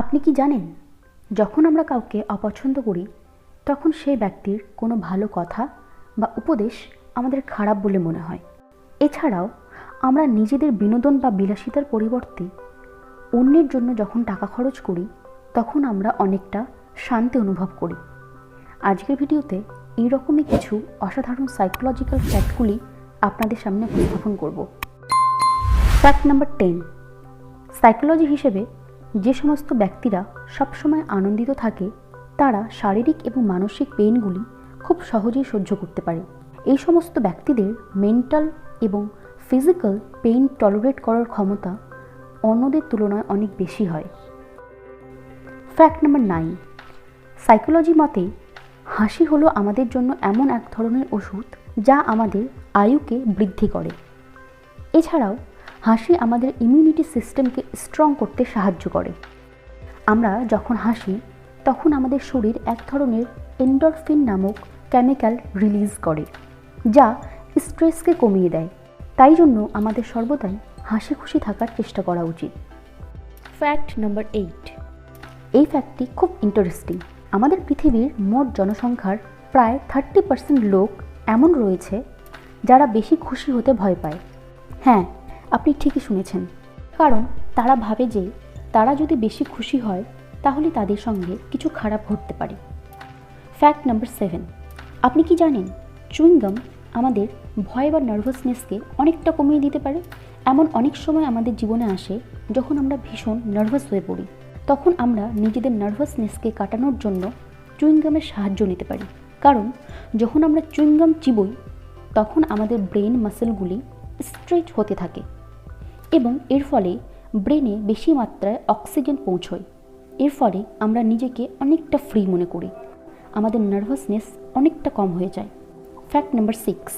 আপনি কি জানেন, যখন আমরা কাউকে অপছন্দ করি, তখন সেই ব্যক্তির কোনো ভালো কথা বা উপদেশ আমাদের খারাপ বলে মনে হয়। এছাড়াও, আমরা নিজেদের বিনোদন বা বিলাসিতার পরিবর্তে অন্যের জন্য যখন টাকা খরচ করি, তখন আমরা অনেকটা শান্তি অনুভব করি। আজকের ভিডিওতে এইরকমই কিছু অসাধারণ সাইকোলজিক্যাল ফ্যাক্টগুলি আপনাদের সামনে উপস্থাপন করব। ফ্যাক্ট নাম্বার টেন সাইকোলজি হিসেবে যে সমস্ত ব্যক্তিরা সবসময় আনন্দিত থাকে, তারা শারীরিক এবং মানসিক পেইনগুলি খুব সহজেই সহ্য করতে পারে। এই সমস্ত ব্যক্তিদের মেন্টাল এবং ফিজিক্যাল পেইন টলারেট করার ক্ষমতা অন্যদের তুলনায় অনেক বেশি হয়। ফ্যাক্ট নাম্বার নাইন, সাইকোলজি মতে হাসি হলো আমাদের জন্য এমন এক ধরনের ওষুধ যা আমাদের আয়ুকে বৃদ্ধি করে। এছাড়াও হাসি আমাদের ইমিউনিটি সিস্টেমকে স্ট্রং করতে সাহায্য করে। আমরা যখন হাসি, তখন আমাদের শরীর এক ধরনের এন্ডরফিন নামক কেমিক্যাল রিলিজ করে, যা স্ট্রেসকে কমিয়ে দেয়। তাই জন্য আমাদের সর্বদাই হাসি খুশি থাকার চেষ্টা করা উচিত। ফ্যাক্ট নাম্বার এইট এই ফ্যাক্টটি খুব ইন্টারেস্টিং আমাদের পৃথিবীর মোট জনসংখ্যার প্রায় থার্টি পার্সেন্ট লোক এমন রয়েছে যারা বেশি খুশি হতে ভয় পায়। হ্যাঁ আপনি ঠিকই শুনেছেন। কারণ তারা ভাবে যে, তারা যদি বেশি খুশি হয়, তাহলে তাদের সঙ্গে কিছু খারাপ ঘটতে পারে। ফ্যাক্ট নাম্বার সেভেন আপনি কি জানেন চুইংগাম আমাদের ভয় বা নার্ভাসনেসকে অনেকটা কমিয়ে দিতে পারে? এমন অনেক সময় আমাদের জীবনে আসে, যখন আমরা ভীষণ নার্ভাস হয়ে পড়ি। তখন আমরা নিজেদের নার্ভাসনেসকে কাটানোর জন্য চুইংগামের সাহায্য নিতে পারি। কারণ যখন আমরা চুইংগাম চিবই, তখন আমাদের ব্রেন মাসেলগুলি স্ট্রেচ হতে থাকে। এবং এর ফলে ব্রেনে বেশি মাত্রায় অক্সিজেন পৌঁছয়। এর ফলে আমরা নিজেকে অনেকটা ফ্রি মনে করি। আমাদের নার্ভাসনেস অনেকটা কম হয়ে যায়। ফ্যাক্ট নাম্বার সিক্স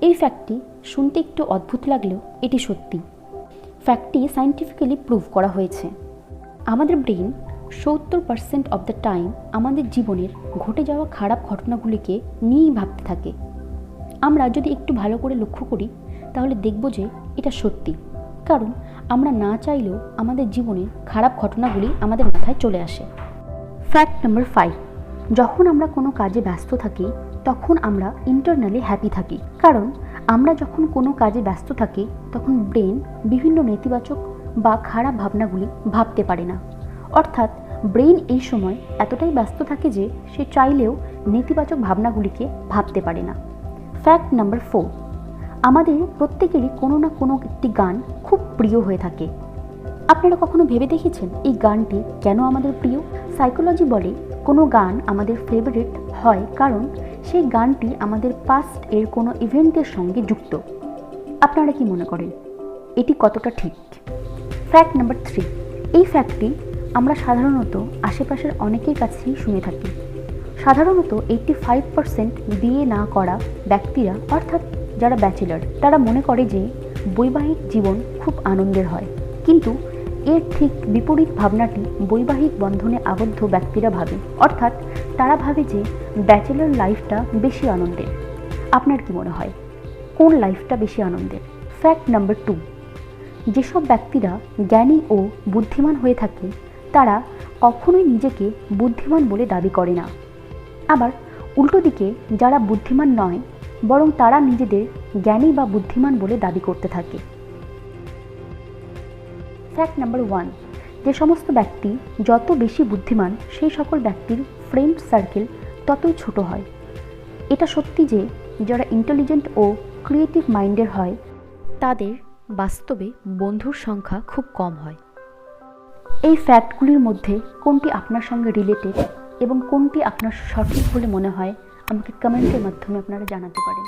এই ফ্যাক্টটি শুনতে একটু অদ্ভুত লাগলেও এটি সত্যি। ফ্যাক্টটি সায়েন্টিফিক্যালি প্রুভ করা হয়েছে। আমাদের ব্রেন সত্তর পার্সেন্ট অব দ্য টাইম আমাদের জীবনের ঘটে যাওয়া খারাপ ঘটনাগুলিকে নিয়েই ভাবতে থাকে। আমরা যদি একটু ভালো করে লক্ষ্য করি, তাহলে দেখব যে এটা সত্যি। কারণ আমরা না চাইলেও আমাদের জীবনে খারাপ ঘটনাগুলি আমাদের মাথায় চলে আসে। ফ্যাক্ট নাম্বার ফাইভ যখন আমরা কোনো কাজে ব্যস্ত থাকি, তখন আমরা ইন্টারনালি হ্যাপি থাকি। কারণ আমরা যখন কোনো কাজে ব্যস্ত থাকি, তখন ব্রেন বিভিন্ন নেতিবাচক বা খারাপ ভাবনাগুলি ভাবতে পারে না। অর্থাৎ ব্রেন এই সময় এতটাই ব্যস্ত থাকে যে সে চাইলেও নেতিবাচক ভাবনাগুলিকে ভাবতে পারে না। ফ্যাক্ট নাম্বার ফোর আমাদের প্রত্যেকেরই কোনো না কোনো একটি গান খুব প্রিয় হয়ে থাকে। আপনারা কখনো ভেবে দেখেছেন এই গানটি কেন আমাদের প্রিয়? সাইকোলজি বলে, কোনো গান আমাদের ফেভারিট হয় কারণ সেই গানটি আমাদের পাস্ট এর কোনো ইভেন্টের সঙ্গে যুক্ত। আপনারা কি মনে করেন? এটি কতটা ঠিক? ফ্যাক্ট নাম্বার থ্রি এই ফ্যাক্টটি আমরা সাধারণত আশেপাশের অনেকের কাছেই শুনে থাকি। সাধারণত এইটটি ফাইভ পার্সেন্ট বিয়ে না করা ব্যক্তিরা, অর্থাৎ যারা ব্যাচেলার, তারা মনে করে যে বৈবাহিক জীবন খুব আনন্দের হয়। কিন্তু এর ঠিক বিপরীত ভাবনাটি বৈবাহিক বন্ধনে আবদ্ধ ব্যক্তিরা ভাবে। অর্থাৎ তারা ভাবে যে ব্যাচেলার লাইফটা বেশি আনন্দের। আপনার কি মনে হয়? কোন লাইফটা বেশি আনন্দের? Fact number two. যেসব ব্যক্তিরা জ্ঞানী ও বুদ্ধিমান হয়ে থাকে, তারা কখনোই নিজেকে বুদ্ধিমান বলে দাবি করে না। আবার উল্টো দিকে, যারা বুদ্ধিমান নয় বরং তারা নিজেদের জ্ঞানী বা বুদ্ধিমান বলে দাবি করতে থাকে। ফ্যাক্ট নাম্বার ওয়ান যে সমস্ত ব্যক্তি যত বেশি বুদ্ধিমান, সেই সকল ব্যক্তির ফ্রেন্ড সার্কেল ততই ছোট হয়। এটা সত্যি যে, যারা ইন্টেলিজেন্ট ও ক্রিয়েটিভ মাইন্ডের হয়, তাদের বাস্তবে বন্ধুর সংখ্যা খুব কম হয়। এই ফ্যাক্টগুলির মধ্যে কোনটি আপনার সঙ্গে রিলেটেড এবং কোনটি আপনার সঠিক বলে মনে হয় আমাকে কমেন্টের মাধ্যমে আপনারা জানাতে পারেন।